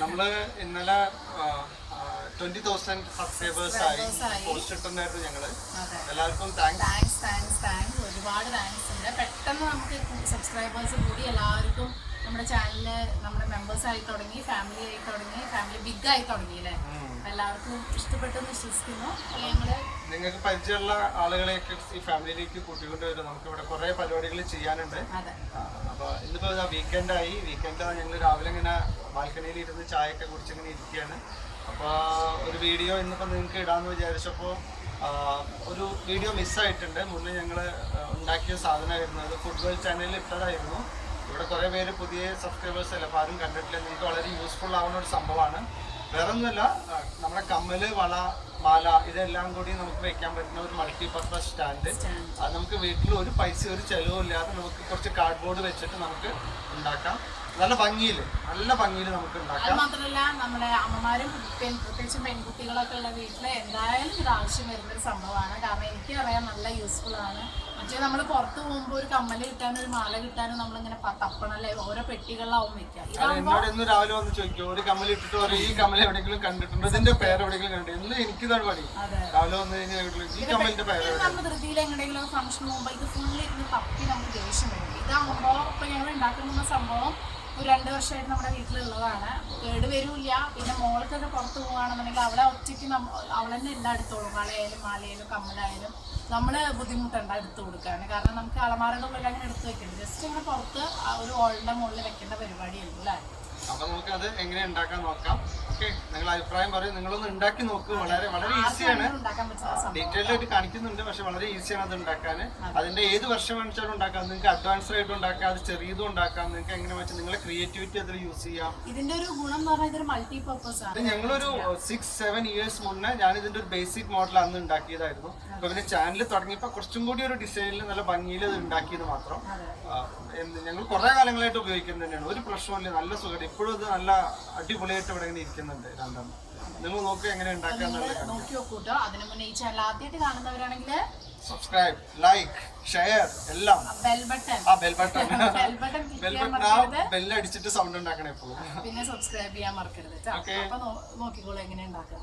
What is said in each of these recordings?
നമ്മൾ ഇന്നലെ twenty thousand subscribers ആയി പോസ്റ്റ് ഇട്ടുണ്ടായിരുന്നു ഞങ്ങൾ. എല്ലാവർക്കും താങ്ക്സ് താങ്ക്സ് താങ്ക്സ് ഒരുപാട് താങ്ക്സ് ഉണ്ട് പെട്ടെന്ന് നമുക്ക് സബ്സ്ക്രൈബേഴ്സ് കൂടി എല്ലാവർക്കും നമ്മുടെ ചാനലിൽ നമ്മുടെ മെമ്പേഴ്സ് ആയി തുടങ്ങി ഫാമിലി ആയി തുടങ്ങി ഫാമിലി ബിഗ് ആയി തുടങ്ങി അല്ലേ? എല്ലാവർക്കും ഇഷ്ടപ്പെട്ടു വിശ്വസിക്കുന്നു. ഞങ്ങൾ നിങ്ങൾക്ക് പരിചയമുള്ള ആളുകളെയൊക്കെ ഈ ഫാമിലിയിലേക്ക് കൂട്ടിക്കൊണ്ട് വരും. നമുക്ക് ഇവിടെ കുറെ പരിപാടികൾ ചെയ്യാനുണ്ട്. അപ്പൊ ഇന്നിപ്പോ വീക്കെൻഡ് ആയി. വീക്കെൻഡ് ഞങ്ങൾ രാവിലെ ഇങ്ങനെ ബാൽക്കണിയിൽ ഇരുന്ന് ചായ ഒക്കെ കുടിച്ചിങ്ങനെ ഇരിക്കുകയാണ്. അപ്പൊ ഒരു വീഡിയോ ഇന്നിപ്പോ നിങ്ങൾക്ക് ഇടാന്ന് വിചാരിച്ചപ്പോ ഒരു വീഡിയോ മിസ്സായിട്ടുണ്ട് മുന്നേ ഞങ്ങൾ ഉണ്ടാക്കിയ സാധനമായിരുന്നു. അത് ഫുട്ബോൾ ചാനലിൽ ഇട്ടതായിരുന്നു. ഇവിടെ കുറേ പേര് പുതിയ സബ്സ്ക്രൈബേഴ്സ് അല്ല? അപ്പോൾ ആരും കണ്ടിട്ടില്ല. നിങ്ങൾക്ക് വളരെ യൂസ്ഫുൾ ആവുന്ന ഒരു സംഭവമാണ്. വേറെ ഒന്നുമല്ല നമ്മുടെ കമ്മൽ വള മാല ഇതെല്ലാം കൂടി നമുക്ക് വെക്കാൻ പറ്റുന്ന ഒരു മൾട്ടിപർപ്പസ് സ്റ്റാൻഡ് അത് നമുക്ക് വീട്ടിൽ ഒരു പൈസ ഒരു ചെലവും ഇല്ലാതെ നമുക്ക് കുറച്ച് കാർഡ്ബോർഡ് വെച്ചിട്ട് നമുക്ക് ഉണ്ടാക്കാം. നല്ല ഭംഗിയിൽ നല്ല ഭംഗിയിൽ നമുക്ക് ഉണ്ടാക്കാം. മാത്രമല്ല നമ്മുടെ അമ്മമാരും പ്രത്യേകിച്ച് പെൺകുട്ടികളൊക്കെ ഉള്ള വീട്ടിൽ എന്തായാലും ഇത് ആവശ്യം വരുന്ന ഒരു സംഭവമാണ്. കാരണം എനിക്ക് പറയാൻ നല്ല യൂസ്ഫുൾ ആണ്. മറ്റേ നമ്മൾ പുറത്ത് പോകുമ്പോൾ ഒരു കമ്മൽ കിട്ടാനും ഒരു മാല കിട്ടാനും നമ്മളിങ്ങനെ തപ്പണല്ലേ? ഓരോ പെട്ടികളിലാവും വെക്കാം എന്നോട് ഇന്ന് രാവിലെ വന്ന് ചോദിക്കും ഒരു കമ്മൽ ഇട്ടിട്ട് പറയും ഈ കമ്മൽ എവിടെയെങ്കിലും കണ്ടിട്ടുണ്ടോ? ഇതിന്റെ പേര് എവിടെയെങ്കിലും കണ്ടു ഇന്ന് എനിക്കിതാണ് പണി. രാവിലെ വന്ന് കഴിഞ്ഞാൽ ഈ കമ്മലിന്റെ പേര് നമ്മൾ ധൃതിയിൽ എങ്ങനെയെങ്കിലും ഫംഗ്ഷൻ പോകുമ്പോൾ ഇത് ഫുള്ള് ഇരുന്ന് തപ്പി നമുക്ക് ദേഷ്യം വരും. ഇതാകുമ്പോൾ ഇപ്പൊ ഞങ്ങൾ ഉണ്ടാക്കുന്ന സംഭവം ഒരു രണ്ട് വർഷമായിട്ട് നമ്മുടെ വീട്ടിലുള്ളതാണ്. കേട് വരില്ല പിന്നെ മോൾക്കൊക്കെ പുറത്ത് പോവുകയാണെന്നുണ്ടെങ്കിൽ അവളെ ഒറ്റയ്ക്ക് അവൾ തന്നെ എല്ലാം എടുത്തോളും വളയായാലും മാലയായാലും കമ്മലായാലും നമ്മൾ ബുദ്ധിമുട്ടുണ്ട് എടുത്തു കൊടുക്കാൻ കാരണം നമുക്ക് ഉള്ളിൽ അങ്ങനെ എടുത്ത് വെക്കണ്ട. ജസ്റ്റ് ഇങ്ങനെ പുറത്ത് ഒരു ഓളിന്റെ മുകളിൽ വെക്കേണ്ട പരിപാടിയുള്ളൂ അല്ലേ അപ്പൊ നമുക്ക് അത് എങ്ങനെ ഉണ്ടാക്കാൻ നോക്കാം. ഓക്കെ നിങ്ങൾ അഭിപ്രായം പറയും. നിങ്ങളൊന്ന് ഉണ്ടാക്കി നോക്കൂ. വളരെ വളരെ ഈസിയാണ് ഡീറ്റെയിൽഡ് ആയിട്ട് കാണിക്കുന്നുണ്ട് പക്ഷെ വളരെ ഈസിയാണ് അത് ഉണ്ടാക്കാൻ അതിന്റെ ഏത് വർഷം വേണിച്ചാലും ഉണ്ടാക്കാം. നിങ്ങൾക്ക് അഡ്വാൻസ്ഡ് ആയിട്ട് ഉണ്ടാക്കാം അത് ചെറിയതും ഉണ്ടാക്കാം. നിങ്ങൾക്ക് എങ്ങനെ വെച്ചാൽ നിങ്ങളെ ക്രിയേറ്റിവിറ്റി അതിൽ യൂസ് ചെയ്യാം. ഇതിന്റെ ഒരു ഗുണം എന്ന് പറഞ്ഞാൽ ഇതൊരു മൾട്ടി പർപ്പസ് ആണ് ഞങ്ങളൊരു സിക്സ് സെവൻ ഇയേഴ്സ് മുന്നേ ഞാൻ ഇതിന്റെ ഒരു ബേസിക് മോഡൽ അന്ന് ഉണ്ടാക്കിയതായിരുന്നു. അപ്പൊ പിന്നെ ചാനൽ തുടങ്ങിയപ്പോൾ കുറച്ചും കൂടി ഒരു ഡിസൈനിൽ നല്ല ഭംഗിയിൽ ഇത് ഉണ്ടാക്കിയത് മാത്രം. ഞങ്ങൾ കുറെ കാലങ്ങളായിട്ട് ഉപയോഗിക്കുന്നത് തന്നെയാണ്. ഒരു പ്രശ്നമില്ല നല്ല സുഖം ഇപ്പോഴും ഇത് നല്ല അടിപൊളിയായിട്ട് ഇവിടെ ഇങ്ങനെ ഇരിക്കുന്നുണ്ട് രണ്ടെണ്ണം. നിങ്ങൾ നോക്കി എങ്ങനെ ഉണ്ടാക്കാന്നുള്ളത് നോക്കി നോക്കൂട്ടോ അതിനു മുന്നേ ഈ ചാനൽ ആദ്യമായിട്ട് കാണുന്നവരാണെങ്കിൽ സബ്സ്ക്രൈബ് ലൈക്ക് ഷെയർ എല്ലാം. ബെൽ ബട്ടൺ ആ bell button bell button bell അടിച്ചിട്ട് ബട്ടൺ ആ മറക്കരുത്. ബെല്ലടിച്ചിട്ട് സൗണ്ട് ഉണ്ടാക്കണം എപ്പോഴും. പിന്നെ സബ്സ്ക്രൈബ് ചെയ്യാൻ മറക്കരുത്. അപ്പൊ നോക്കിക്കോളൂ എങ്ങനെ ഉണ്ടാക്കുക.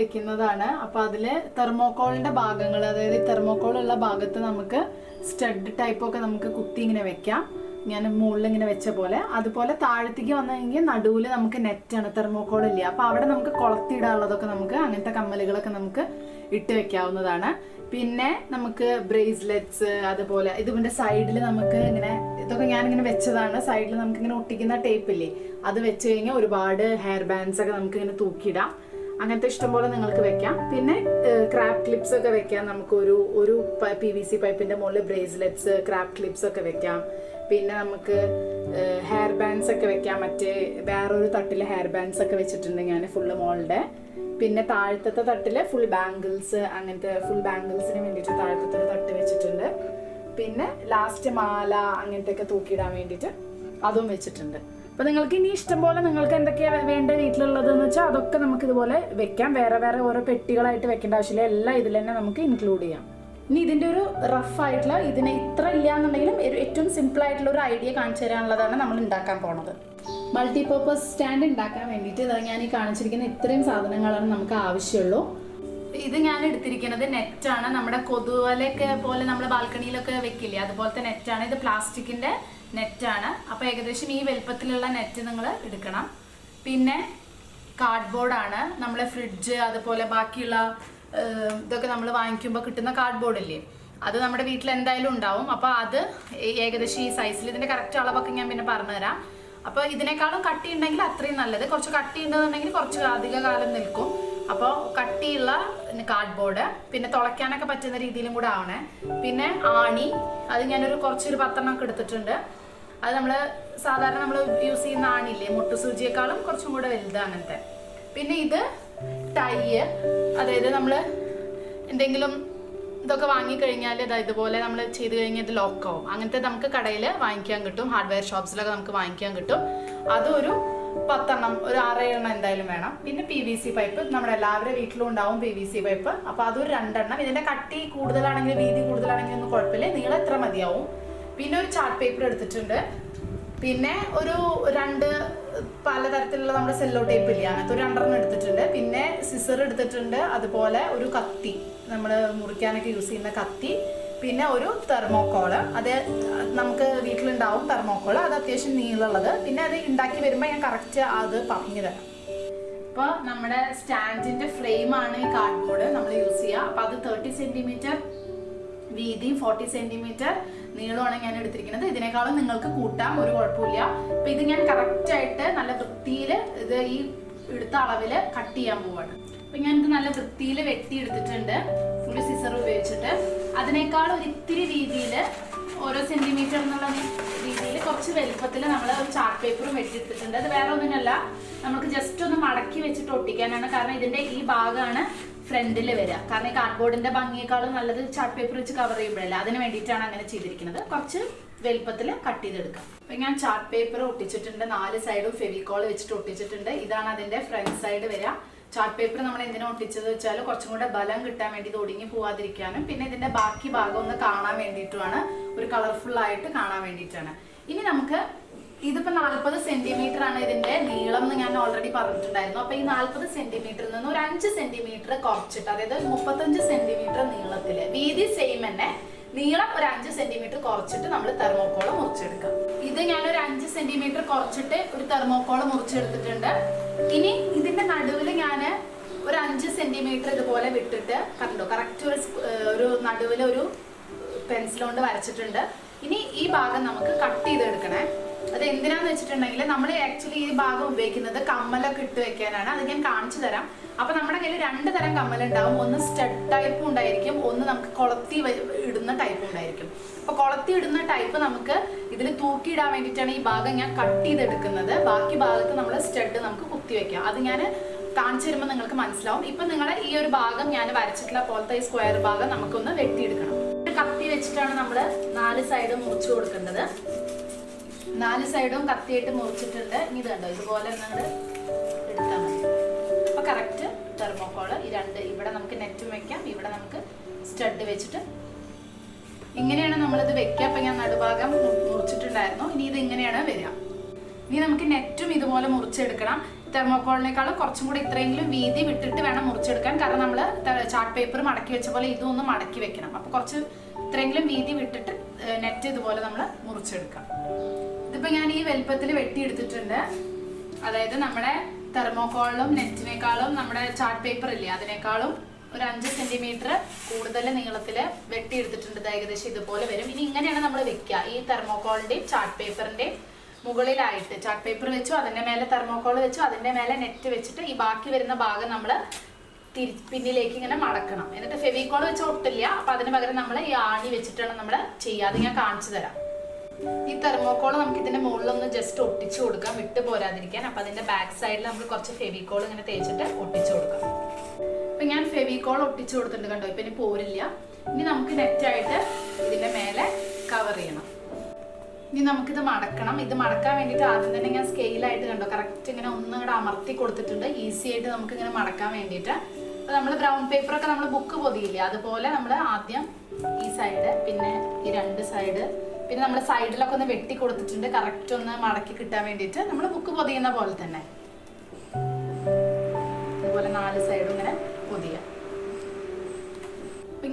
വെക്കുന്നതാണ്. അപ്പൊ അതിൽ തെർമോക്കോളിന്റെ ഭാഗങ്ങൾ അതായത് തെർമോക്കോൾ ഉള്ള ഭാഗത്ത് നമുക്ക് സ്റ്റഡ് ടൈപ്പ് ഒക്കെ നമുക്ക് കുത്തി ഇങ്ങനെ വെക്കാം. ഞാൻ മുകളിൽ ഇങ്ങനെ വെച്ച പോലെ. അതുപോലെ താഴത്തേക്ക് വന്നെങ്കിൽ നടുവിൽ നമുക്ക് നെറ്റാണ് തെർമോക്കോൾ ഇല്ല. അപ്പൊ അവിടെ നമുക്ക് കൊളത്തിടാനുള്ളതൊക്കെ നമുക്ക് അങ്ങനത്തെ കമ്മലുകളൊക്കെ നമുക്ക് ഇട്ട് വെക്കാവുന്നതാണ്. പിന്നെ നമുക്ക് ബ്രേസ്ലെറ്റ്സ് അതുപോലെ ഇതിന്റെ സൈഡിൽ നമുക്ക് ഇങ്ങനെ ഇതൊക്കെ ഞാൻ ഇങ്ങനെ വെച്ചതാണ് സൈഡിൽ നമുക്ക് ഇങ്ങനെ ഒട്ടിക്കുന്ന ടേപ്പ് ഇല്ലേ അത് വെച്ച് കഴിഞ്ഞാൽ ഒരുപാട് ഹെയർ ബാൻഡ്സ് ഒക്കെ നമുക്ക് ഇങ്ങനെ തൂക്കിയിടാം. അങ്ങനത്തെ ഇഷ്ടംപോലെ നിങ്ങൾക്ക് വെക്കാം. പിന്നെ ക്രാപ്പ് ക്ലിപ്സ് ഒക്കെ വെക്കാം. നമുക്ക് ഒരു ഒരു പി വി സി പൈപ്പിന്റെ മുകളിൽ ബ്രേസ്ലെറ്റ്സ് ക്രാപ്പ് ക്ലിപ്സ് ഒക്കെ വെക്കാം. പിന്നെ നമുക്ക് ഹെയർ ബാൻഡ്സ് ഒക്കെ വെക്കാം. മറ്റേ വേറൊരു തട്ടിൽ ഹെയർ ബാൻഡ്സ് ഒക്കെ വെച്ചിട്ടുണ്ട് ഞാൻ ഫുള്ള് മോളുടെ പിന്നെ താഴത്തെ തട്ടിൽ ഫുൾ ബാംഗിൾസ് അങ്ങനത്തെ ഫുൾ ബാംഗിൾസിന് വേണ്ടിയിട്ട് താഴത്തെ തട്ട് വെച്ചിട്ടുണ്ട്. പിന്നെ ലാസ്റ്റ് മാല അങ്ങനത്തെ ഒക്കെ തൂക്കിയിടാൻ വേണ്ടിയിട്ട് അതും വെച്ചിട്ടുണ്ട്. അപ്പൊ നിങ്ങൾക്ക് ഇനി ഇഷ്ടം പോലെ നിങ്ങൾക്ക് എന്തൊക്കെയാ വേണ്ട വീട്ടിലുള്ളത് എന്ന് വെച്ചാൽ അതൊക്കെ നമുക്ക് ഇതുപോലെ വെക്കാം. വേറെ വേറെ ഓരോ പെട്ടികളായിട്ട് വെക്കേണ്ട ആവശ്യമില്ല. എല്ലാം ഇതിൽ തന്നെ നമുക്ക് ഇൻക്ലൂഡ് ചെയ്യാം. ഇനി ഇതിന്റെ ഒരു റഫ് ആയിട്ടുള്ള ഇതിന് ഇത്ര ഇല്ല എന്നുണ്ടെങ്കിലും ഏറ്റവും സിമ്പിൾ ആയിട്ടുള്ള ഒരു ഐഡിയ കാണിച്ചു തരാനുള്ളതാണ് നമ്മൾ ഉണ്ടാക്കാൻ പോണത്. മൾട്ടിപർപ്പസ് സ്റ്റാൻഡ് ഉണ്ടാക്കാൻ വേണ്ടിയിട്ട് ഞാൻ ഈ കാണിച്ചിരിക്കുന്ന ഇത്രയും സാധനങ്ങളാണ് നമുക്ക് ആവശ്യമുള്ളൂ. ഇത് ഞാൻ എടുത്തിരിക്കുന്നത് നെറ്റാണ് നമ്മുടെ കൊതുവലൊക്കെ പോലെ നമ്മൾ ബാൽക്കണിയിലൊക്കെ വെക്കില്ലേ? അതുപോലത്തെ നെറ്റാണ് ഇത് പ്ലാസ്റ്റിക്കിന്റെ നെറ്റാണ്. അപ്പോൾ ഏകദേശം ഈ വലുപ്പത്തിലുള്ള നെറ്റ് നിങ്ങൾ എടുക്കണം. പിന്നെ കാർഡ്ബോർഡാണ്. നമ്മളെ ഫ്രിഡ്ജ് അതുപോലെ ബാക്കിയുള്ള ഇതൊക്കെ നമ്മൾ വാങ്ങിക്കുമ്പോൾ കിട്ടുന്ന കാർഡ്ബോർഡ് ഇല്ലേ അത് നമ്മുടെ വീട്ടിൽ എന്തായാലും ഉണ്ടാവും. അപ്പോൾ അത് ഏകദേശം ഈ സൈസിൽ ഇതിന്റെ കറക്റ്റ് അളവൊക്കെ ഞാൻ പിന്നെ പറഞ്ഞുതരാം. അപ്പോൾ ഇതിനേക്കാളും കട്ടി ഉണ്ടെങ്കിൽ അത്രയും നല്ലത്. കുറച്ച് കട്ടി ഉണ്ടെന്നുണ്ടെങ്കിൽ കുറച്ച് അധിക കാലം നിൽക്കും. അപ്പോൾ കട്ടിയുള്ള കാർഡ്ബോർഡ്. പിന്നെ തുളയ്ക്കാനൊക്കെ പറ്റുന്ന രീതിയിലും കൂടെ ആവണേ പിന്നെ ആണി. അത് ഞാനൊരു കുറച്ചൊരു പത്തെണ്ണം ഒക്കെ എടുത്തിട്ടുണ്ട്. അത് നമ്മൾ സാധാരണ നമ്മൾ യൂസ് ചെയ്യുന്ന ആണില്ലേ മുട്ടുസൂചിയേക്കാളും കുറച്ചും കൂടെ വലുത് അങ്ങനത്തെ. പിന്നെ ഇത് ടൈ അതായത് നമ്മൾ എന്തെങ്കിലും ഇതൊക്കെ വാങ്ങിക്കഴിഞ്ഞാൽ ഇതാ ഇതുപോലെ നമ്മൾ ചെയ്ത് കഴിഞ്ഞാൽ ഇത് ലോക്കാവും അങ്ങനത്തെ നമുക്ക് കടയിൽ വാങ്ങിക്കാൻ കിട്ടും ഹാർഡ്വെയർ ഷോപ്സിലൊക്കെ നമുക്ക് വാങ്ങിക്കാൻ കിട്ടും. അതൊരു പത്തെണ്ണം ഒരു ആറേഴെണ്ണം എന്തായാലും വേണം. പിന്നെ പി വി സി പൈപ്പ് നമ്മുടെ എല്ലാവരുടെ വീട്ടിലും ഉണ്ടാവും പി വി സി പൈപ്പ് അപ്പോൾ അതൊരു രണ്ടെണ്ണം. ഇതിന്റെ കട്ടി കൂടുതലാണെങ്കിൽ വീതി കൂടുതലാണെങ്കിൽ ഒന്നും കുഴപ്പമില്ല. നീളം എത്ര മതിയാവും? പിന്നെ ഒരു ചാർട്ട് പേപ്പർ എടുത്തിട്ടുണ്ട്. പിന്നെ ഒരു രണ്ട് പലതരത്തിലുള്ള നമ്മുടെ സെല്ലോ ടേപ്പ് ഇല്ല? അങ്ങനത്തെ ഒരു രണ്ടെണ്ണം എടുത്തിട്ടുണ്ട്. പിന്നെ സിസർ എടുത്തിട്ടുണ്ട്. അതുപോലെ ഒരു കത്തി. നമ്മൾ മുറിക്കാനൊക്കെ യൂസ് ചെയ്യുന്ന കത്തി. പിന്നെ ഒരു തെർമോക്കോൾ അത് നമുക്ക് വീട്ടിലുണ്ടാവും തെർമോക്കോൾ അത് അത്യാവശ്യം നീളമുള്ളത്. പിന്നെ അത് ഉണ്ടാക്കി വരുമ്പോൾ ഞാൻ കറക്റ്റ് അത് പറഞ്ഞു തരാം. ഇപ്പോൾ നമ്മുടെ സ്റ്റാൻഡിന്റെ ഫ്രെയിമാണ് ഈ കാർഡ്ബോർഡ് നമ്മൾ യൂസ് ചെയ്യുക അപ്പോൾ അത് തേർട്ടി സെന്റിമീറ്റർ വീതി ഫോർട്ടി സെന്റിമീറ്റർ നീളമാണ് ഞാൻ എടുത്തിരിക്കുന്നത്. ഇതിനേക്കാളും നിങ്ങൾക്ക് കൂട്ടാം ഒരു കുഴപ്പമില്ല. അപ്പൊ ഇത് ഞാൻ കറക്റ്റ് ആയിട്ട് നല്ല വൃത്തിയിൽ ഇത് ഈ എടുത്ത അളവിൽ കട്ട് ചെയ്യാൻ പോവാണ്. അപ്പൊ ഞാൻ ഇത് നല്ല വൃത്തിയിൽ വെട്ടി എടുത്തിട്ടുണ്ട് ഒരു സിസർ ഉപയോഗിച്ചിട്ട്. അതിനേക്കാൾ ഒരു ഇത്തിരി രീതിയിൽ ഓരോ സെന്റിമീറ്റർ എന്നുള്ള രീതിയിൽ കുറച്ച് വലുപ്പത്തിൽ നമ്മൾ ചാർട്ട് പേപ്പറും വെട്ടിയെടുത്തിട്ടുണ്ട്. അത് വേറെ ഒന്നിനല്ല നമുക്ക് ജസ്റ്റ് ഒന്ന് മടക്കി വെച്ചിട്ട് ഒട്ടിക്കാനാണ്. കാരണം ഇതിന്റെ ഈ ഭാഗമാണ് ഫ്രണ്ടിൽ വരിക. കാരണം ഈ കാർഡ്ബോർഡിന്റെ ഭംഗിയേക്കാളും നല്ലത് ചാർട്ട് പേപ്പർ വെച്ച് കവർ ചെയ്യുമ്പോഴല്ല? അതിന് വേണ്ടിയിട്ടാണ് അങ്ങനെ ചെയ്തിരിക്കുന്നത്. കുറച്ച് വലുപ്പത്തിൽ കട്ട് ചെയ്തെടുക്കാം. അപ്പൊ ഞാൻ ചാർട്ട് പേപ്പർ ഒട്ടിച്ചിട്ടുണ്ട്. നാല് സൈഡും ഫെവിക്കോൾ വെച്ചിട്ട് ഒട്ടിച്ചിട്ടുണ്ട്. ഇതാണ് അതിന്റെ ഫ്രണ്ട് സൈഡ് വരിക. ചാർട്ട് പേപ്പർ നമ്മൾ എന്തിനാ ഒട്ടിച്ചത് വെച്ചാൽ കുറച്ചും കൂടെ ബലം കിട്ടാൻ വേണ്ടി ഇത് ഒടുങ്ങി പോവാതിരിക്കാനും പിന്നെ ഇതിന്റെ ബാക്കി ഭാഗം ഒന്ന് കാണാൻ വേണ്ടിയിട്ടുമാണ്. ഒരു കളർഫുൾ ആയിട്ട് കാണാൻ വേണ്ടിയിട്ടാണ്. ഇനി നമുക്ക് ഇതിപ്പോ നാല്പത് സെന്റിമീറ്റർ ആണ് ഇതിന്റെ നീളം എന്ന് ഞാൻ ഓൾറെഡി പറഞ്ഞിട്ടുണ്ടായിരുന്നു. അപ്പൊ ഈ നാല്പത് സെന്റിമീറ്ററിൽ നിന്ന് ഒരു അഞ്ച് സെന്റിമീറ്റർ കുറച്ചിട്ട് അതായത് മുപ്പത്തഞ്ച് സെന്റിമീറ്റർ നീളത്തിൽ വീതി സെയിം തന്നെ നീളം ഒരു അഞ്ച് സെന്റിമീറ്റർ കുറച്ചിട്ട് നമ്മൾ തെർമോക്കോൾ മുറിച്ചെടുക്കാം. ഇത് ഞാൻ ഒരു അഞ്ച് സെന്റിമീറ്റർ കുറച്ചിട്ട് ഒരു തെർമോക്കോൾ മുറിച്ചെടുത്തിട്ടുണ്ട്. ഇനി ഇതിന്റെ നടുവിൽ ഞാൻ ഒരു അഞ്ച് സെന്റിമീറ്റർ ഇതുപോലെ വിട്ടിട്ട് കണ്ടോ കറക്റ്റ് ഒരു ഒരു നടുവിൽ ഒരു പെൻസിൽ കൊണ്ട് വരച്ചിട്ടുണ്ട്. ഇനി ഈ ഭാഗം നമുക്ക് കട്ട് ചെയ്തെടുക്കണേ. അത് എന്തിനാന്ന് വെച്ചിട്ടുണ്ടെങ്കിൽ നമ്മൾ ആക്ച്വലി ഈ ഭാഗം ഉപയോഗിക്കുന്നത് കമ്മലൊക്കെ ഇട്ട് വെക്കാനാണ്. അത് ഞാൻ കാണിച്ചു തരാം. അപ്പൊ നമ്മുടെ കയ്യിൽ രണ്ട് തരം കമ്മൽ ഉണ്ടാവും ഒന്ന് സ്റ്റഡ് ടൈപ്പ് ഉണ്ടായിരിക്കും ഒന്ന് നമുക്ക് കൊളത്തി ഇടുന്ന ടൈപ്പ് ഉണ്ടായിരിക്കും. അപ്പൊ കൊളത്തി ഇടുന്ന ടൈപ്പ് നമുക്ക് ഇതിൽ തൂക്കിയിടാൻ വേണ്ടിയിട്ടാണ് ഈ ഭാഗം ഞാൻ കട്ട് ചെയ്തെടുക്കുന്നത്. ബാക്കി ഭാഗത്ത് നമ്മൾ സ്റ്റഡ് നമുക്ക് കുത്തി വെക്കാം. അത് ഞാൻ കാണിച്ചു തരുമ്പോൾ നിങ്ങൾക്ക് മനസ്സിലാവും. ഇപ്പൊ നിങ്ങൾ ഈ ഒരു ഭാഗം ഞാൻ വരച്ചിട്ടുള്ള പോലത്തെ ഈ സ്ക്വയർ ഭാഗം നമുക്കൊന്ന് വെട്ടിയെടുക്കണം. കത്തി വെച്ചിട്ടാണ് നമ്മൾ നാല് സൈഡ് മുറിച്ചു കൊടുക്കേണ്ടത്. നാല് സൈഡും കത്തിയിട്ട് മുറിച്ചിട്ടുണ്ട്. ഇനി കണ്ടോ? ഇതുപോലെ നിങ്ങൾ എടുത്താൽ മതി. അപ്പൊ കറക്റ്റ് തെർമോക്കോൾ ഈ രണ്ട് ഇവിടെ നമുക്ക് നെറ്റ് വെക്കാം. ഇവിടെ നമുക്ക് സ്റ്റഡ് വെച്ചിട്ട് ഇങ്ങനെയാണ് നമ്മളിത് വെക്കുക. അപ്പൊ ഞാൻ നടുഭാഗം മുറിച്ചിട്ടുണ്ടായിരുന്നു. ഇനി ഇത് ഇങ്ങനെയാണ് വരിക. ഇനി നമുക്ക് നെറ്റും ഇതുപോലെ മുറിച്ചെടുക്കണം. തെർമോക്കോളിനേക്കാളും കുറച്ചും കൂടി ഇത്രയെങ്കിലും വീതി വിട്ടിട്ട് വേണം മുറിച്ചെടുക്കാൻ. കാരണം നമ്മൾ ചാർട്ട് പേപ്പർ മടക്കി വെച്ച പോലെ ഇതും ഒന്ന് മടക്കി വെക്കണം. അപ്പൊ കുറച്ച് ഇത്രയെങ്കിലും വീതി വിട്ടിട്ട് നെറ്റ് ഇതുപോലെ നമ്മൾ മുറിച്ചെടുക്കാം. ഇതിപ്പോ ഞാൻ ഈ വലുപ്പത്തിൽ വെട്ടിയെടുത്തിട്ടുണ്ട്. അതായത് നമ്മുടെ തെർമോക്കോളിലും നെറ്റിനേക്കാളും നമ്മുടെ ചാർട്ട് പേപ്പർ ഇല്ലേ അതിനേക്കാളും ഒരു അഞ്ച് സെന്റിമീറ്റർ കൂടുതൽ നീളത്തിൽ വെട്ടിയെടുത്തിട്ടുണ്ട്. ഏകദേശം ഇതുപോലെ വരും. ഇനി ഇങ്ങനെയാണ് നമ്മൾ വെക്കുക ഈ തെർമോക്കോളിന്റെയും ചാർട്ട് പേപ്പറിന്റെയും മുകളിലായിട്ട് ചാർട്ട് പേപ്പർ വെച്ചു അതിന്റെ മേലെ തെർമോക്കോൾ വെച്ചു അതിന്റെ മേലെ നെറ്റ് വെച്ചിട്ട് ഈ ബാക്കി വരുന്ന ഭാഗം നമ്മൾ തിരി പിന്നിലേക്ക് ഇങ്ങനെ മടക്കണം. എന്നിട്ട് ഫെവിക്കോൾ വെച്ച് ഒട്ടില്ല. അപ്പൊ അതിന് പകരം നമ്മൾ ഈ ആണി വെച്ചിട്ടാണ് നമ്മൾ ചെയ്യാതെ ഞാൻ കാണിച്ചു തരാം. ഈ തെർമോക്കോൾ നമുക്ക് ഇതിന്റെ മുകളിലൊന്ന് ജസ്റ്റ് ഒട്ടിച്ചു കൊടുക്കാം. വിട്ട് പോരാതിരിക്കാൻ. അപ്പൊ അതിന്റെ ബാക്ക് സൈഡിൽ നമ്മൾ കുറച്ച് ഫെവിക്കോൾ ഇങ്ങനെ തേച്ചിട്ട് ഒട്ടിച്ചു കൊടുക്കാം. ഇപ്പൊ ഞാൻ ഫെവിക്കോൾ ഒട്ടിച്ചു കൊടുത്തിട്ടുണ്ട് കണ്ടോ? ഇപ്പൊ ഇനി പോരില്ല. ഇനി നമുക്ക് നെറ്റായിട്ട് ഇതിന്റെ മേലെ കവർ ചെയ്യണം. ഇനി നമുക്കിത് മടക്കണം. ഇത് മടക്കാൻ വേണ്ടിയിട്ട് ആദ്യം തന്നെ ഞാൻ സ്കെയിലായിട്ട് കണ്ടോ? കറക്റ്റ് ഇങ്ങനെ ഒന്നും കൂടെ അമർത്തി കൊടുത്തിട്ടുണ്ട്. ഈസി ആയിട്ട് നമുക്ക് ഇങ്ങനെ മടക്കാൻ വേണ്ടിയിട്ട്. അപ്പൊ നമ്മൾ ബ്രൗൺ പേപ്പർ ഒക്കെ നമ്മൾ ബുക്ക് പൊതിയില്ലേ? അതുപോലെ നമ്മൾ ആദ്യം ഈ സൈഡ് പിന്നെ ഈ രണ്ട് സൈഡ് പിന്നെ നമ്മൾ സൈഡിലൊക്കെ ഒന്ന് വെട്ടി കൊടുത്തിട്ടുണ്ട്. കറക്റ്റ് ഒന്ന് മടക്കി കിട്ടാൻ വേണ്ടിയിട്ട് നമ്മൾ ബുക്ക് പൊതിയുന്ന പോലെ തന്നെ. അതുപോലെ നാല് സൈഡും ഇങ്ങനെ പൊതിയാം.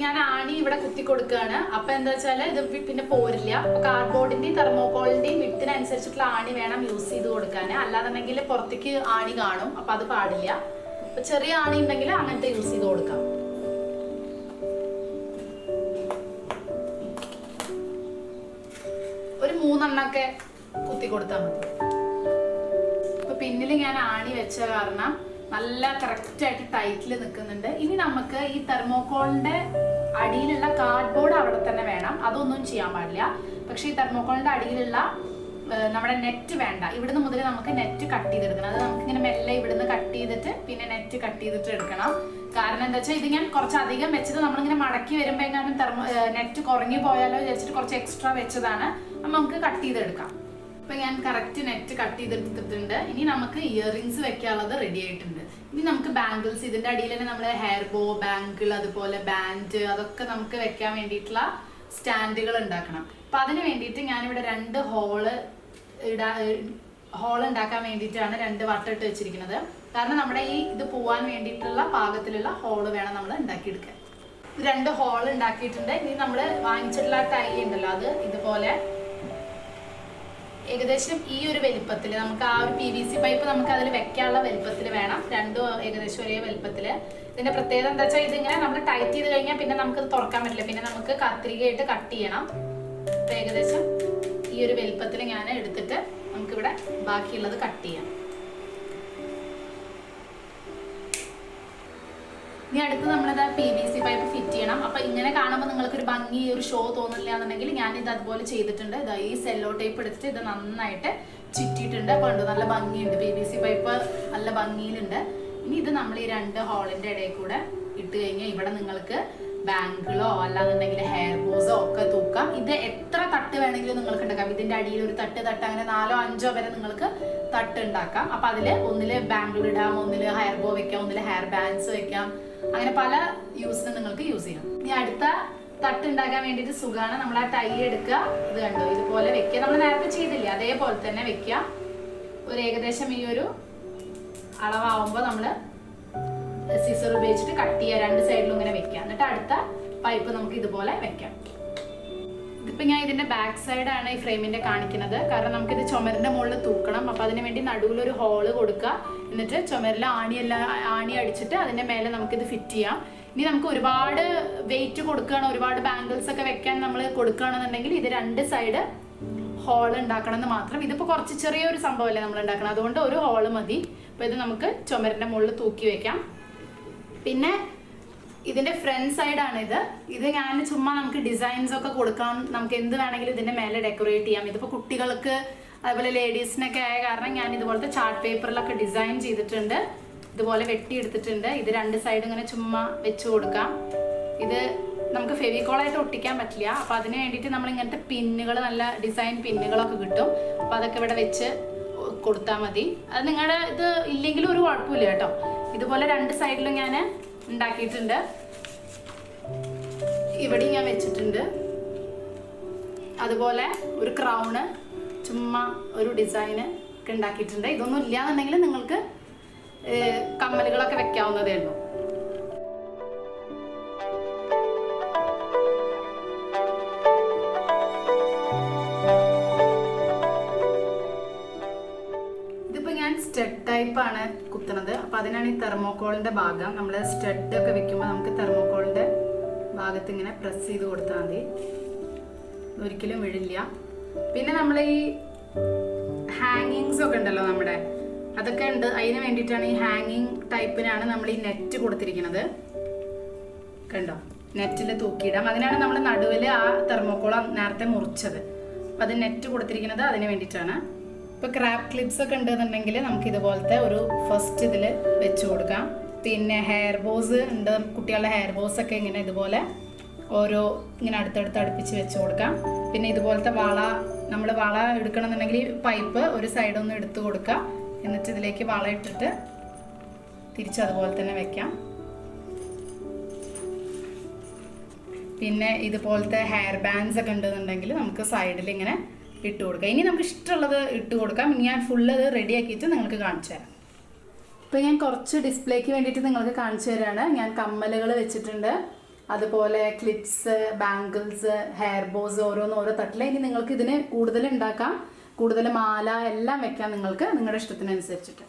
ഞാൻ ആണി ഇവിടെ കുത്തി കൊടുക്കുകയാണ്. അപ്പൊ എന്താ വെച്ചാൽ ഇത് പിന്നെ പോരില്ല. അപ്പൊ കാർഡ്ബോർഡിന്റെയും തെർമോകോളിന്റെയും വിട്ടിനനുസരിച്ചിട്ടുള്ള ആണി വേണം യൂസ് ചെയ്ത് കൊടുക്കാൻ അല്ലാന്നുണ്ടെങ്കിൽ പുറത്തേക്ക് ആണി കാണും. അപ്പൊ അത് പാടില്ല. അപ്പൊ ചെറിയ ആണി ഉണ്ടെങ്കിൽ അങ്ങനത്തെ യൂസ് ചെയ്ത് കൊടുക്കാം. മൂന്നെണ്ണൊക്കെ കുത്തി കൊടുത്താൽ മതി. ഇപ്പൊ പിന്നിൽ ഞാൻ ആണി വെച്ച കാരണം നല്ല കറക്റ്റ് ആയിട്ട് ടൈറ്റിൽ നിൽക്കുന്നുണ്ട് ഇനി നമുക്ക് ഈ തെർമോക്കോളിന്റെ അടിയിലുള്ള കാർഡ്ബോർഡ് അവിടെ തന്നെ വേണം. അതൊന്നും ചെയ്യാൻ പാടില്ല. പക്ഷേ ഈ തെർമോക്കോളിന്റെ അടിയിലുള്ള നമ്മുടെ നെറ്റ് വേണ്ട. ഇവിടുന്ന് മുതൽ നമുക്ക് നെറ്റ് കട്ട് ചെയ്തെടുക്കണം. അത് നമുക്ക് ഇങ്ങനെ മെല്ലെ ഇവിടുന്ന് കട്ട് ചെയ്തിട്ട് പിന്നെ നെറ്റ് കട്ട് ചെയ്തിട്ട് എടുക്കണം. കാരണം എന്താ വെച്ചാൽ ഇത് ഞാൻ കുറച്ചധികം വെച്ചത് നമ്മളിങ്ങനെ മടക്കി വരുമ്പോൾ എങ്ങാനും തെർമോ നെറ്റ് കുറഞ്ഞു പോയാലോ വിചാരിച്ചിട്ട് കുറച്ച് എക്സ്ട്രാ വെച്ചതാണ്. അപ്പം നമുക്ക് കട്ട് ചെയ്തെടുക്കാം. അപ്പൊ ഞാൻ കറക്റ്റ് നെറ്റ് കട്ട് ചെയ്തെടുത്തിട്ടുണ്ട്. ഇനി നമുക്ക് ഇയറിങ്സ് വെക്കാനുള്ളത് റെഡി ആയിട്ടുണ്ട്. ഇനി നമുക്ക് ബാംഗിൾസ് ഇതിന്റെ അടിയിൽ തന്നെ നമ്മുടെ ഹെയർ ബോ ബാംഗിൾ അതുപോലെ ബാൻഡ് അതൊക്കെ നമുക്ക് വെക്കാൻ വേണ്ടിയിട്ടുള്ള സ്റ്റാൻഡുകൾ ഉണ്ടാക്കണം. അപ്പൊ അതിന് വേണ്ടിയിട്ട് ഞാനിവിടെ രണ്ട് ഹോൾ ഇടാ ഹോൾ ഉണ്ടാക്കാൻ വേണ്ടിയിട്ടാണ് രണ്ട് വട്ടിട്ട് വെച്ചിരിക്കുന്നത്. കാരണം നമ്മുടെ ഈ ഇത് പോവാൻ വേണ്ടിയിട്ടുള്ള പാകത്തിലുള്ള ഹോൾ വേണം നമ്മൾ ഉണ്ടാക്കിയെടുക്കാൻ. രണ്ട് ഹോൾ ഉണ്ടാക്കിയിട്ടുണ്ട്. ഇനി നമ്മൾ വാങ്ങിച്ചിട്ടുള്ള ടൈ ഉണ്ടല്ലോ അത് ഇതുപോലെ ഏകദേശം ഈ ഒരു വലിപ്പത്തിൽ നമുക്ക് ആ ഒരു പി വി സി പൈപ്പ് നമുക്ക് അതിൽ വെക്കാനുള്ള വലിപ്പത്തിൽ വേണം. രണ്ടും ഏകദേശം ഒരേ വലിപ്പത്തിൽ ഇതിന്റെ പ്രത്യേകത എന്താ വെച്ചാൽ ഇതിങ്ങനെ നമ്മൾ ടൈറ്റ് ചെയ്ത് കഴിഞ്ഞാൽ പിന്നെ നമുക്ക് തുറക്കാൻ പറ്റില്ല. പിന്നെ നമുക്ക് കത്രികയായിട്ട് കട്ട് ചെയ്യണം. അപ്പൊ ഏകദേശം ഈ ഒരു വലിപ്പത്തിൽ ഞാൻ എടുത്തിട്ട് നമുക്കിവിടെ ബാക്കിയുള്ളത് കട്ട് ചെയ്യാം. ഇനി അടുത്ത് നമ്മളിത് P V C pipe fit ചെയ്യണം. അപ്പൊ ഇങ്ങനെ കാണുമ്പോൾ നിങ്ങൾക്ക് ഒരു ഭംഗി ഒരു ഷോ തോന്നില്ല എന്നുണ്ടെങ്കിൽ ഞാൻ ഇത് അതുപോലെ ചെയ്തിട്ടുണ്ട്. ഇതാ ഈ സെല്ലോ ടേപ്പ് എടുത്തിട്ട് ഇത് നന്നായിട്ട് ചുറ്റിയിട്ടുണ്ട്. ഉണ്ട് നല്ല ഭംഗിയുണ്ട് പി വി സി പൈപ്പ് നല്ല ഭംഗിയിലുണ്ട്. ഇനി ഇത് നമ്മൾ ഈ രണ്ട് ഹോളിന്റെ ഇടയിൽ കൂടെ ഇട്ട് കഴിഞ്ഞാൽ ഇവിടെ നിങ്ങൾക്ക് ബാങ്കിളോ അല്ലാന്നുണ്ടെങ്കിൽ ഹെയർ ബോസോ ഒക്കെ തൂക്കാം. ഇത് എത്ര തട്ട് വേണമെങ്കിലും നിങ്ങൾക്ക് ഉണ്ടാക്കാം. ഇതിന്റെ അടിയിൽ ഒരു തട്ട് തട്ട് അങ്ങനെ നാലോ അഞ്ചോ വരെ നിങ്ങൾക്ക് തട്ട് ഉണ്ടാക്കാം. അപ്പൊ അതിൽ ഒന്നിൽ ബാങ്കിൾ ഇടാം ഒന്നിൽ ഹെയർ ബോ വെക്കാം ഒന്നിൽ ഹെയർ ബാൻഡ്സ് വെക്കാം. അങ്ങനെ പല യൂസിന് നിങ്ങൾക്ക് യൂസ് ചെയ്യാം. ഇനി അടുത്ത തട്ട് ഉണ്ടാക്കാൻ വേണ്ടിയിട്ട് സുഖമാണ് നമ്മൾ ആ ടൈ എടുക്കുക. ഇത് കണ്ടോ? ഇതുപോലെ വെക്കുക. നമ്മൾ നേരത്തെ ചെയ്തില്ലേ? അതേപോലെ തന്നെ വെക്കുക. ഒരു ഏകദേശം ഈ ഒരു അളവാകുമ്പോൾ നമ്മൾ സിസർ ഉപയോഗിച്ചിട്ട് കട്ട് ചെയ്യുക. രണ്ട് സൈഡിലും ഇങ്ങനെ വെക്കുക. എന്നിട്ട് അടുത്ത പൈപ്പ് നമുക്ക് ഇതുപോലെ വെക്കാം. ഇതിപ്പോ ഞാൻ ഇതിന്റെ ബാക്ക് സൈഡാണ് ഈ ഫ്രെയിമിന്റെ കാണിക്കുന്നത്. കാരണം നമുക്ക് ഇത് ചുമരിന്റെ മുകളിൽ തൂക്കണം. അപ്പൊ അതിന് വേണ്ടി നടുവിൽ ഒരു ഹോൾ കൊടുക്കുക. എന്നിട്ട് ചുമരിൽ ആണിയെല്ലാം ആണി അടിച്ചിട്ട് അതിന്റെ മേലെ നമുക്ക് ഇത് ഫിറ്റ് ചെയ്യാം. ഇനി നമുക്ക് ഒരുപാട് വെയിറ്റ് കൊടുക്കുകയാണ്. ഒരുപാട് ബാംഗിൾസ് ഒക്കെ വെക്കാൻ നമ്മൾ കൊടുക്കുകയാണെന്നുണ്ടെങ്കിൽ ഇത് രണ്ട് സൈഡ് ഹോൾ ഉണ്ടാക്കണം എന്ന് മാത്രം. ഇതിപ്പോ കുറച്ച് ചെറിയൊരു സംഭവമല്ലേ നമ്മൾ ഉണ്ടാക്കണം? അതുകൊണ്ട് ഒരു ഹോൾ മതി. അപ്പോൾ ഇത് നമുക്ക് ചുമരിന്റെ മുകളിൽ തൂക്കി വെക്കാം. പിന്നെ ഇതിന്റെ ഫ്രണ്ട് സൈഡ് ആണ് ഇത് ഇത് ഞാൻ ചുമ്മാ നമുക്ക് ഡിസൈൻസ് ഒക്കെ കൊടുക്കാം. നമുക്ക് എന്ത് വേണമെങ്കിലും ഇതിന്റെ മേലെ ഡെക്കറേറ്റ് ചെയ്യാം. ഇതിപ്പോ കുട്ടികൾക്ക് അതുപോലെ ലേഡീസിനൊക്കെ ആയ കാരണം ഞാൻ ഇതുപോലത്തെ ചാർട്ട് പേപ്പറിലൊക്കെ ഡിസൈൻ ചെയ്തിട്ടുണ്ട്. ഇതുപോലെ വെട്ടിയെടുത്തിട്ടുണ്ട്. ഇത് രണ്ട് സൈഡ് ഇങ്ങനെ ചുമ്മാ വെച്ച് കൊടുക്കാം. ഇത് നമുക്ക് ഫെവിക്കോളായിട്ട് ഒട്ടിക്കാൻ പറ്റില്ല. അപ്പൊ അതിന് വേണ്ടിയിട്ട് നമ്മൾ ഇങ്ങനത്തെ പിന്നുകൾ നല്ല ഡിസൈൻ പിന്നുകളൊക്കെ കിട്ടും. അപ്പൊ അതൊക്കെ ഇവിടെ വെച്ച് കൊടുത്താൽ മതി. അത് നിങ്ങളുടെ ഇത് ഇല്ലെങ്കിലും ഒരു കുഴപ്പമില്ല കേട്ടോ. ഇതുപോലെ രണ്ട് സൈഡിലും ഞാൻ ഉണ്ടാക്കിയിട്ടുണ്ട്. ഇവിടെ ഞാൻ വെച്ചിട്ടുണ്ട്. അതുപോലെ ഒരു ക്രൗണ് ചുമ്മാ ഒരു ഡിസൈന് ഒക്കെ ഉണ്ടാക്കിയിട്ടുണ്ട്. ഇതൊന്നും ഇല്ലാന്നുണ്ടെങ്കിൽ നിങ്ങൾക്ക് കമ്മലുകളൊക്കെ വെക്കാവുന്നതേ ഉള്ളൂ. അപ്പൊ അതിനാണ് ഈ തെർമോക്കോളിന്റെ ഭാഗം. നമ്മൾ സ്റ്റഡ് ഒക്കെ വെക്കുമ്പോൾ നമുക്ക് തെർമോക്കോളിന്റെ ഭാഗത്ത് ഇങ്ങനെ പ്രസ് ചെയ്ത് കൊടുത്താൽ മതി. ഒരിക്കലും വിഴില്ല പിന്നെ നമ്മൾ ഈ ഹാങ്ങിങ്സ് ഒക്കെ ഉണ്ടല്ലോ നമ്മുടെ. അതൊക്കെ ഉണ്ട്. അതിന് വേണ്ടിയിട്ടാണ് ഈ ഹാങ്ങിങ് ടൈപ്പിനാണ് നമ്മൾ ഈ നെറ്റ് കൊടുത്തിരിക്കുന്നത് കണ്ടോ? നെറ്റിൽ തൂക്കിയിടാം. അതിനാണ് നമ്മൾ നടുവിൽ ആ തെർമോക്കോൾ നേരത്തെ മുറിച്ചത്. അപ്പം അത് നെറ്റ് കൊടുത്തിരിക്കുന്നത് അതിന് വേണ്ടിയിട്ടാണ്. ഇപ്പോൾ ക്രാപ്പ് ക്ലിപ്സ് ഒക്കെ ഉണ്ടെന്നുണ്ടെങ്കിൽ നമുക്ക് ഇതുപോലത്തെ ഒരു ഫസ്റ്റ് ഇതിൽ വെച്ച് കൊടുക്കാം. പിന്നെ ഹെയർ ബോസ് ഉണ്ട് കുട്ടികളുടെ ഹെയർ ബോസ് ഒക്കെ ഇങ്ങനെ ഇതുപോലെ ഓരോ ഇങ്ങനെ അടുത്തടുത്ത് അടുപ്പിച്ച് വെച്ച് കൊടുക്കാം. പിന്നെ ഇതുപോലത്തെ വള നമ്മൾ വള എടുക്കണമെന്നുണ്ടെങ്കിൽ പൈപ്പ് ഒരു സൈഡൊന്നും എടുത്ത് കൊടുക്കുക. എന്നിട്ട് ഇതിലേക്ക് വള ഇട്ടിട്ട് തിരിച്ച് അതുപോലെ തന്നെ വെക്കാം. പിന്നെ ഇതുപോലത്തെ ഹെയർ ബാൻഡ്സ് ഒക്കെ ഉണ്ടെന്നുണ്ടെങ്കിൽ നമുക്ക് സൈഡിൽ ഇങ്ങനെ ഇട്ട് കൊടുക്കാം. ഇനി നമുക്ക് ഇഷ്ടമുള്ളത് ഇട്ട് കൊടുക്കാം. ഇനി ഞാൻ ഫുള്ള് അത് റെഡി ആക്കിയിട്ട് നിങ്ങൾക്ക് കാണിച്ചു തരാം. ഇപ്പം ഞാൻ കുറച്ച് ഡിസ്പ്ലേക്ക് വേണ്ടിയിട്ട് നിങ്ങൾക്ക് കാണിച്ചു തരാണ്. ഞാൻ കമ്മലുകൾ വെച്ചിട്ടുണ്ട്. അതുപോലെ ക്ലിപ്സ് ബാംഗിൾസ് ഹെയർ ബോസ് ഓരോന്ന് ഓരോ തട്ടിൽ ഇനി നിങ്ങൾക്ക് ഇതിന് കൂടുതൽ ഉണ്ടാക്കാം. കൂടുതൽ മാല എല്ലാം വെക്കാം നിങ്ങൾക്ക് നിങ്ങളുടെ ഇഷ്ടത്തിനനുസരിച്ചിട്ട്.